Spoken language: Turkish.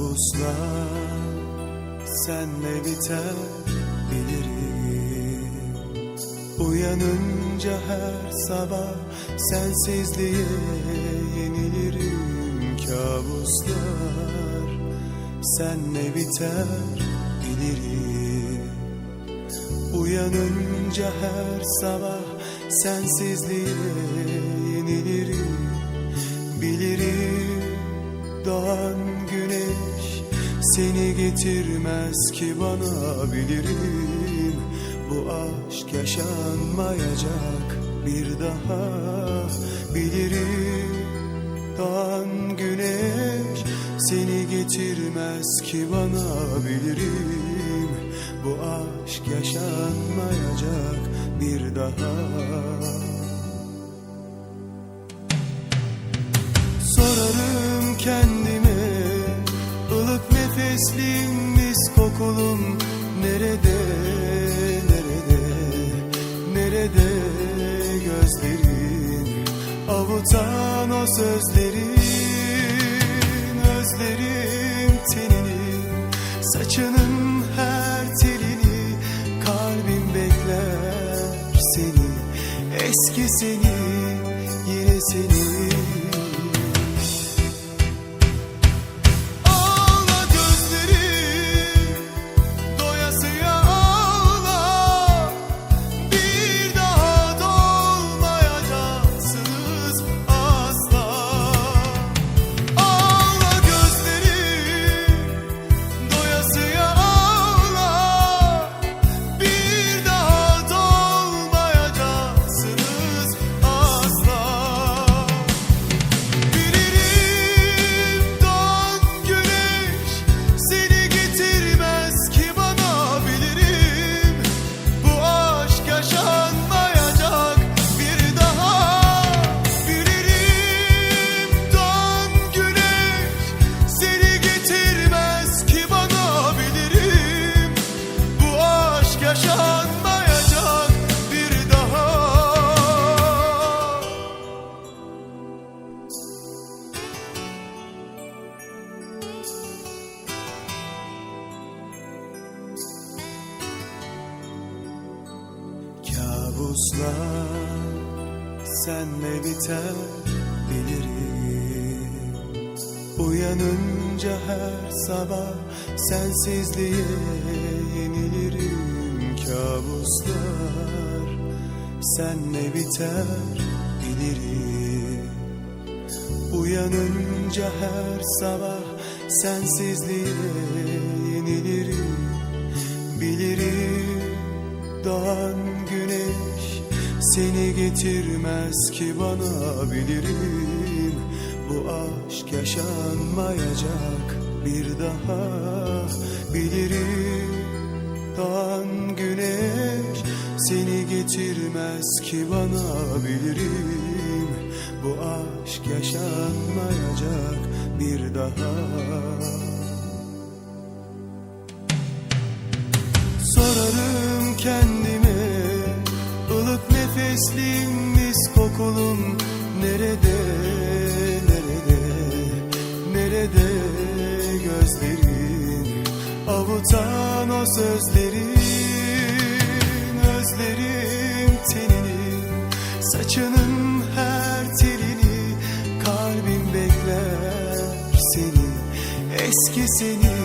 Kabuslar senle biter bilirim Uyanınca her sabah sensizliğe yenilirim Kabuslar senle biter bilirim Uyanınca her sabah sensizliğe getirmez ki bana bilirim. Bu aşk yaşanmayacak bir daha bilirim. Doğan güneş seni getirmez ki bana bilirim. Bu aşk yaşanmayacak bir daha nefeslim mis kokulum nerede nerede nerede gözlerin? Avutan o sözlerin özlerim tenini saçının her telini kalbim bekler seni. Eski seni yine seni Kabuslar senle biter bilirim Uyanınca her sabah sensizliğe yenilirim Kabuslar. Senle biter bilirim Uyanınca her sabah sensizliğe yenilirim seni getirmez ki bana bilirim. Bu aşk yaşanmayacak bir daha Bilirim. Doğan güneş seni getirmez ki bana bilirim. Bu aşk yaşanmayacak bir daha. Sorarım kendime mis kokulum. Nerede nerede nerede gözlerin? Avutan o sözlerin özlerim tenini saçının her telini kalbim bekler seni. Eski seni